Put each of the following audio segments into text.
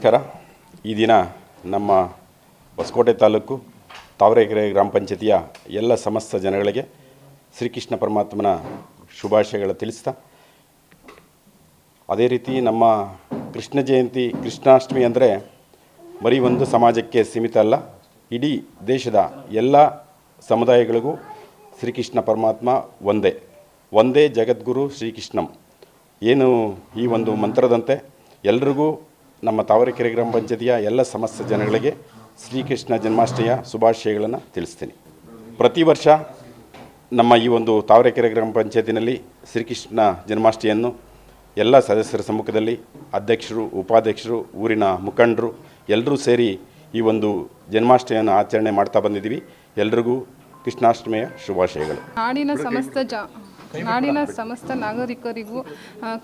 ನಮಸ್ಕಾರ. ಈ ದಿನ ನಮ್ಮ ಹೊಸಕೋಟೆ ತಾಲೂಕು ತಾವರೆಕೆರೆ ಗ್ರಾಮ ಪಂಚಾಯತಿಯ ಎಲ್ಲ ಸಮಸ್ತ ಜನಗಳಿಗೆ ಶ್ರೀಕೃಷ್ಣ ಪರಮಾತ್ಮನ ಶುಭಾಶಯಗಳ ತಿಳಿಸ್ತಾ, ಅದೇ ರೀತಿ ನಮ್ಮ ಕೃಷ್ಣ ಜಯಂತಿ, ಕೃಷ್ಣಾಷ್ಟಮಿ ಅಂದರೆ ಬರೀ ಒಂದು ಸಮಾಜಕ್ಕೆ ಸೀಮಿತ ಅಲ್ಲ, ಇಡೀ ದೇಶದ ಎಲ್ಲ ಸಮುದಾಯಗಳಿಗೂ ಶ್ರೀಕೃಷ್ಣ ಪರಮಾತ್ಮ ಒಂದೇ. ಒಂದೇ ಜಗದ್ಗುರು ಶ್ರೀಕೃಷ್ಣಂ. ಏನು ಈ ಒಂದು ಮಂತ್ರದಂತೆ ಎಲ್ರಿಗೂ ನಮ್ಮ ತಾವರೆಕೆರೆ ಗ್ರಾಮ ಪಂಚಾಯತಿಯ ಎಲ್ಲ ಸಮಸ್ತ ಜನಗಳಿಗೆ ಶ್ರೀಕೃಷ್ಣ ಜನ್ಮಾಷ್ಟಮಿಯ ಶುಭಾಶಯಗಳನ್ನು ತಿಳಿಸ್ತೀನಿ. ಪ್ರತಿ ವರ್ಷ ನಮ್ಮ ಈ ಒಂದು ತಾವರೆಕೆರೆ ಗ್ರಾಮ ಪಂಚಾಯತಿನಲ್ಲಿ ಶ್ರೀಕೃಷ್ಣ ಜನ್ಮಾಷ್ಟಮಿಯನ್ನು ಎಲ್ಲ ಸದಸ್ಯರ ಸಮ್ಮುಖದಲ್ಲಿ ಅಧ್ಯಕ್ಷರು, ಉಪಾಧ್ಯಕ್ಷರು, ಊರಿನ ಮುಖಂಡರು ಎಲ್ಲರೂ ಸೇರಿ ಈ ಒಂದು ಜನ್ಮಾಷ್ಟಮಿಯನ್ನು ಆಚರಣೆ ಮಾಡ್ತಾ ಬಂದಿದ್ದೀವಿ. ಎಲ್ರಿಗೂ ಕೃಷ್ಣಾಷ್ಟಮಿಯ ಶುಭಾಶಯಗಳು. ನಾಡಿನ ಸಮಸ್ತ ಜ ನಾಡಿನ ಸಮಸ್ತ ನಾಗರಿಕರಿಗೂ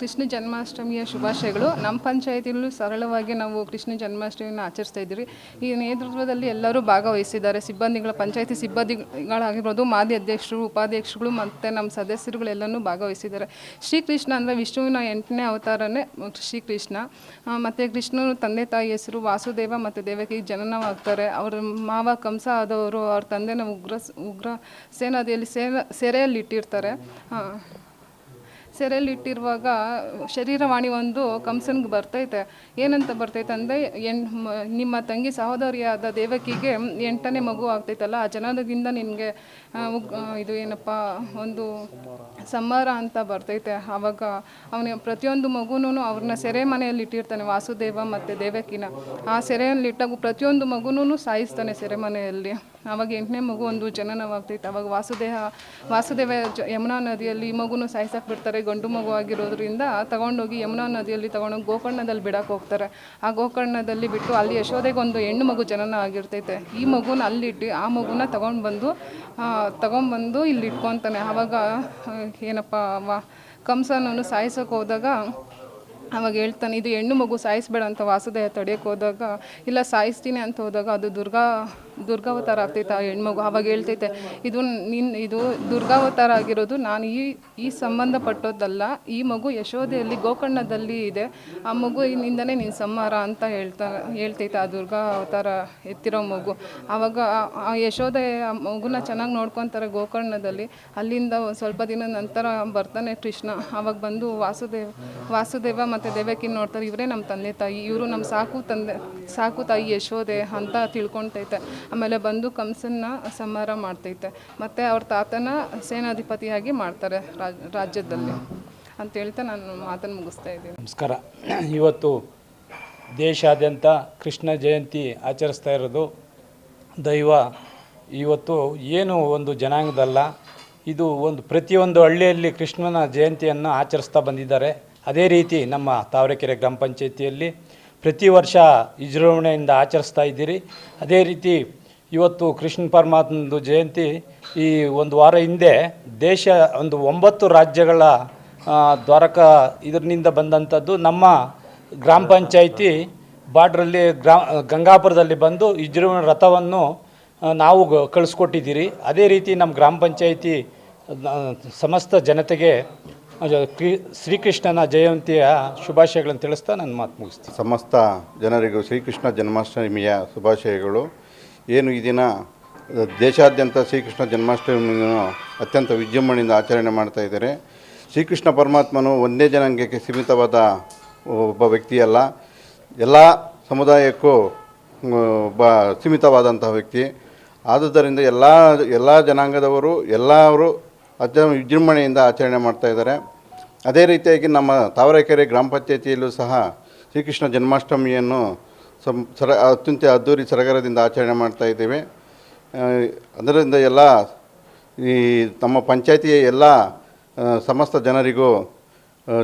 ಕೃಷ್ಣ ಜನ್ಮಾಷ್ಟಮಿಯ ಶುಭಾಶಯಗಳು. ನಮ್ಮ ಪಂಚಾಯತಿಯಲ್ಲೂ ಸರಳವಾಗಿ ನಾವು ಕೃಷ್ಣ ಜನ್ಮಾಷ್ಟಮಿಯನ್ನು ಆಚರಿಸ್ತಾ ಇದ್ದೀವಿ ಈ ನೇತೃತ್ವದಲ್ಲಿ ಎಲ್ಲರೂ ಭಾಗವಹಿಸಿದ್ದಾರೆ. ಸಿಬ್ಬಂದಿಗಳ, ಪಂಚಾಯತಿ ಸಿಬ್ಬಂದಿಗಳಾಗಿರ್ಬೋದು ಮಾದಿ ಅಧ್ಯಕ್ಷರು ಉಪಾಧ್ಯಕ್ಷಗಳು ಮತ್ತು ನಮ್ಮ ಸದಸ್ಯರುಗಳೆಲ್ಲನೂ ಭಾಗವಹಿಸಿದ್ದಾರೆ. ಶ್ರೀಕೃಷ್ಣ ಅಂದರೆ ವಿಷ್ಣುವಿನ ಎಂಟನೇ ಅವತಾರನೇ ಶ್ರೀಕೃಷ್ಣ. ಮತ್ತು ಕೃಷ್ಣನ ತಂದೆ ತಾಯಿ ಹೆಸರು ವಾಸುದೇವ ಮತ್ತು ದೇವಕಿ ಜನನವಾಗ್ತಾರೆ. ಅವರ ಮಾವ ಕಂಸ ಆದವರು, ಅವ್ರ ತಂದೆನ ಉಗ್ರ ಉಗ್ರ ಸೇನಾದಿಯಲ್ಲಿ ಸೇನ ಸೆರೆಯಲ್ಲಿ ಇಟ್ಟಿರ್ತಾರೆ ಆ, ಸೆರೆಯಲ್ಲಿ ಇಟ್ಟಿರುವಾಗ ಶರೀರವಾಣಿ ಒಂದು ಕಂಸನ್ಗೆ ಬರ್ತೈತೆ. ಏನಂತ ಬರ್ತೈತೆ ಅಂದರೆ ಎಣ್ ನಿಮ್ಮ ತಂಗಿ ಸಹೋದರಿಯಾದ ದೇವಕಿಗೆ ಎಂಟನೇ ಮಗು ಆಗ್ತೈತಲ್ಲ ಆ ಜನದಿಂದ ನಿನಗೆ ಇದು ಏನಪ್ಪ ಒಂದು ಸಂಹಾರ ಅಂತ ಬರ್ತೈತೆ. ಆವಾಗ ಅವನ ಪ್ರತಿಯೊಂದು ಮಗುನೂ ಅವ್ರನ್ನ ಸೆರೆ ಮನೆಯಲ್ಲಿ ಇಟ್ಟಿರ್ತಾನೆ ವಾಸುದೇವ ಮತ್ತು ದೇವಕಿನ. ಆ ಸೆರೆಯಲ್ಲಿಟ್ಟಾಗ ಪ್ರತಿಯೊಂದು ಮಗುನೂ ಸಾಯಿಸ್ತಾನೆ ಸೆರೆಮನೆಯಲ್ಲಿ ಆವಾಗ ಎಂಟನೇ ಮಗು ಒಂದು ಜನನವಾಗ್ತೈತೆ. ಅವಾಗ ವಾಸುದೇಹ, ವಾಸುದೇವ ಯಮುನಾ ನದಿಯಲ್ಲಿ ಮಗುನು ಸಾಯಿಸಕ್ಕೆ ಬಿಡ್ತಾರೆ. ಗಂಡು ಮಗು ಆಗಿರೋದ್ರಿಂದ ತಗೊಂಡೋಗಿ ಯಮುನಾ ನದಿಯಲ್ಲಿ ತಗೊಂಡೋಗಿ ಗೋಕರ್ಣದಲ್ಲಿ ಬಿಡಕ್ಕೆ ಹೋಗ್ತಾರೆ. ಆ ಗೋಕರ್ಣದಲ್ಲಿ ಬಿಟ್ಟು ಅಲ್ಲಿ ಯಶೋದೆಗೆ ಒಂದು ಹೆಣ್ಣು ಮಗು ಜನನ ಆಗಿರ್ತೈತೆ. ಈ ಮಗುನ ಅಲ್ಲಿಟ್ಟು, ಆ ಮಗುನ ತಗೊಂಡು ಬಂದು ತಗೊಂಡ್ಬಂದು ಇಲ್ಲಿ ಇಟ್ಕೊತಾನೆ. ಆವಾಗ ಏನಪ್ಪ, ವ, ಕಂಸನನ್ನು ಸಾಯಿಸೋಕೆ ಹೋದಾಗ ಅವಾಗ ಹೇಳ್ತಾನೆ, ಇದು ಹೆಣ್ಣು ಮಗು ಸಾಯಿಸ್ಬೇಡ ಅಂತ ವಾಸುದೇವ ತಡೆಯೋಕೆ ಹೋದಾಗ, ಇಲ್ಲ ಸಾಯಿಸ್ತೀನಿ ಅಂತ ಹೋದಾಗ ಅದು ದುರ್ಗಾ, ದುರ್ಗಾವತಾರ ಆಗ್ತೈತೆ ಆ ಹೆಣ್ಮಗು ಅವಾಗ ಹೇಳ್ತೈತೆ, ಇದು ನಿನ್ನ ಇದು ದುರ್ಗಾವತಾರ ಆಗಿರೋದು, ನಾನು ಈ ಈ ಸಂಬಂಧಪಟ್ಟೋದಲ್ಲ ಈ ಮಗು ಯಶೋದೆಯಲ್ಲಿ ಗೋಕರ್ಣದಲ್ಲಿ ಇದೆ, ಆ ಮಗು ಮಗುವಿನಿಂದನೇ ನಿನ್ನ ಸಂಹಾರ ಅಂತ ಹೇಳ್ತಾ, ಹೇಳ್ತೈತೆ ಆ ದುರ್ಗಾ ಅವತಾರ ಎತ್ತಿರೋ ಮಗು. ಆವಾಗ ಆ- ಯಶೋಧೆ ಆ ಮಗುನ ಚೆನ್ನಾಗಿ ನೋಡ್ಕೊತಾರೆ ಗೋಕರ್ಣದಲ್ಲಿ, ಅಲ್ಲಿಂದ ಸ್ವಲ್ಪ ದಿನ ನಂತರ ಬರ್ತಾನೆ ಕೃಷ್ಣ. ಆವಾಗ ಬಂದು ವಾಸುದೇವ ವಾಸುದೇವ ಮತ್ತು ದೇವಕಿ ನೋಡ್ತಾರೆ. ಇವರೇ ನಮ್ಮ ತಂದೆ ತಾಯಿ, ಇವರು ನಮ್ಮ ಸಾಕು ತಂದೆ, ಸಾಕು ತಾಯಿ ಯಶೋದೆ ಅಂತ ತಿಳ್ಕೊತೈತೆ. ಆಮೇಲೆ ಬಂದು ಕಂಸನ್ನ ಸಂಹಾರ ಮಾಡ್ತೈತೆ. ಮತ್ತು ಅವ್ರ ತಾತನ ಸೇನಾಧಿಪತಿಯಾಗಿ ಮಾಡ್ತಾರೆ ರಾಜ್, ರಾಜ್ಯದಲ್ಲಿ ಅಂತ ಹೇಳ್ತಾ ನಾನು ಮಾತನ್ನು ಮುಗಿಸ್ತಾ ಇದ್ದೀನಿ. ನಮಸ್ಕಾರ. ಇವತ್ತು ದೇಶಾದ್ಯಂತ ಕೃಷ್ಣ ಜಯಂತಿ ಆಚರಿಸ್ತಾ ಇರೋದು ದೈವ. ಇವತ್ತು ಏನು ಒಂದು ಜನಾಂಗದಲ್ಲ, ಇದು ಒಂದು ಪ್ರತಿಯೊಂದು ಹಳ್ಳಿಯಲ್ಲಿ ಕೃಷ್ಣನ ಜಯಂತಿಯನ್ನು ಆಚರಿಸ್ತಾ ಬಂದಿದ್ದಾರೆ. ಅದೇ ರೀತಿ ನಮ್ಮ ತಾವರೆಕೆರೆ ಗ್ರಾಮ ಪಂಚಾಯತಿಯಲ್ಲಿ ಪ್ರತಿ ವರ್ಷ ವಿಜೃಂಭಣೆಯಿಂದ ಆಚರಿಸ್ತಾ ಇದ್ದೀರಿ. ಅದೇ ರೀತಿ ಇವತ್ತು ಕೃಷ್ಣ ಪರಮಾತ್ಮಂದು ಜಯಂತಿ ಈ ಒಂದು ವಾರ ಹಿಂದೆ ದೇಶ ಒಂದು ಒಂಬತ್ತು ರಾಜ್ಯಗಳ ದ್ವಾರಕ ಇದರಿಂದ ಬಂದಂಥದ್ದು. ನಮ್ಮ ಗ್ರಾಮ ಪಂಚಾಯಿತಿ ಬಾರ್ಡ್ರಲ್ಲಿ ಗ್ರಾ, ಗಂಗಾಪುರದಲ್ಲಿ ಬಂದು ವಿಜೃಂಭಣೆ ರಥವನ್ನು ನಾವು ಕಳಿಸ್ಕೊಟ್ಟಿದ್ದೀರಿ. ಅದೇ ರೀತಿ ನಮ್ಮ ಗ್ರಾಮ ಪಂಚಾಯಿತಿ ಸಮಸ್ತ ಜನತೆಗೆ ಶ್ರೀಕೃಷ್ಣನ ಜಯಂತಿಯ ಶುಭಾಶಯಗಳನ್ನು ತಿಳಿಸ್ತಾ ನನ್ನ ಮಾತು ಮುಗಿಸ್ತೀನಿ. ಸಮಸ್ತ ಜನರಿಗೂ ಶ್ರೀಕೃಷ್ಣ ಜನ್ಮಾಷ್ಟಮಿಯ ಶುಭಾಶಯಗಳು. ಏನು ಈ ದಿನ ದೇಶಾದ್ಯಂತ ಶ್ರೀಕೃಷ್ಣ ಜನ್ಮಾಷ್ಟಮಿಯನ್ನು ಅತ್ಯಂತ ವಿಜೃಂಭಣೆಯಿಂದ ಆಚರಣೆ ಮಾಡ್ತಾ ಇದ್ದಾರೆ. ಶ್ರೀಕೃಷ್ಣ ಪರಮಾತ್ಮನು ಒಂದೇ ಜನಾಂಗಕ್ಕೆ ಸೀಮಿತವಾದ ಒಬ್ಬ ವ್ಯಕ್ತಿಯಲ್ಲ. ಎಲ್ಲ ಸಮುದಾಯಕ್ಕೂ ಒಬ್ಬ ಸೀಮಿತವಾದಂತಹ ವ್ಯಕ್ತಿ. ಆದುದರಿಂದ ಎಲ್ಲ ಎಲ್ಲ ಜನಾಂಗದವರು, ಎಲ್ಲರೂ ಅತ್ಯಂತ ವಿಜೃಂಭಣೆಯಿಂದ ಆಚರಣೆ ಮಾಡ್ತಾ ಇದ್ದಾರೆ. ಅದೇ ರೀತಿಯಾಗಿ ನಮ್ಮ ತಾವರೆಕೆರೆ ಗ್ರಾಮ ಪಂಚಾಯತಿಯಲ್ಲೂ ಸಹ ಶ್ರೀಕೃಷ್ಣ ಜನ್ಮಾಷ್ಟಮಿಯನ್ನು ಸಂ ಸರ ಅತ್ಯಂತ ಅದ್ಧೂರಿ ಸರಗರದಿಂದ ಆಚರಣೆ ಮಾಡ್ತಾ ಇದ್ದೇವೆ. ಅದರಿಂದ ಎಲ್ಲ ಈ ನಮ್ಮ ಪಂಚಾಯತಿಯ ಎಲ್ಲ ಸಮಸ್ತ ಜನರಿಗೂ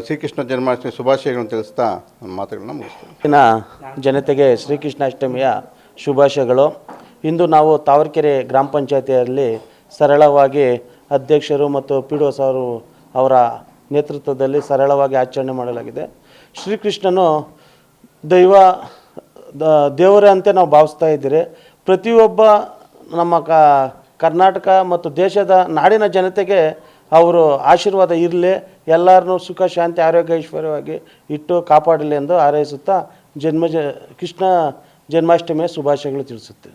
ಶ್ರೀಕೃಷ್ಣ ಜನ್ಮಾಷ್ಟಮಿ ಶುಭಾಶಯಗಳನ್ನು ತಿಳಿಸ್ತಾ ನನ್ನ ಮಾತುಗಳನ್ನ ಮುಗಿಸ್ತೇನೆ. ಜನತೆಗೆ ಶ್ರೀಕೃಷ್ಣಾಷ್ಟಮಿಯ ಶುಭಾಶಯಗಳು. ಇಂದು ನಾವು ತಾವರೆಕೆರೆ ಗ್ರಾಮ ಪಂಚಾಯತಿಯಲ್ಲಿ ಸರಳವಾಗಿ ಅಧ್ಯಕ್ಷರು ಮತ್ತು ಪಿ ಡಿ ಅವರ ನೇತೃತ್ವದಲ್ಲಿ ಸರಳವಾಗಿ ಆಚರಣೆ ಮಾಡಲಾಗಿದೆ. ಶ್ರೀಕೃಷ್ಣನು ದೈವ ದೇವರೇ ಅಂತ ನಾವು ಭಾವಿಸ್ತಾ ಇದ್ದೀರಿ. ಪ್ರತಿಯೊಬ್ಬ ನಮ್ಮ ಕ, ಕರ್ನಾಟಕ ಮತ್ತು ದೇಶದ ನಾಡಿನ ಜನತೆಗೆ ಅವರು ಆಶೀರ್ವಾದ ಇರಲಿ, ಎಲ್ಲರನ್ನು ಸುಖ, ಶಾಂತಿ, ಆರೋಗ್ಯ, ಐಶ್ವರ್ಯವಾಗಿ ಇಟ್ಟು ಕಾಪಾಡಲಿ ಎಂದು ಹಾರೈಸುತ್ತಾ ಜನ್ಮ ಜ ಕೃಷ್ಣ ಜನ್ಮಾಷ್ಟಮಿಯ ಶುಭಾಶಯಗಳು ತಿಳಿಸುತ್ತೆ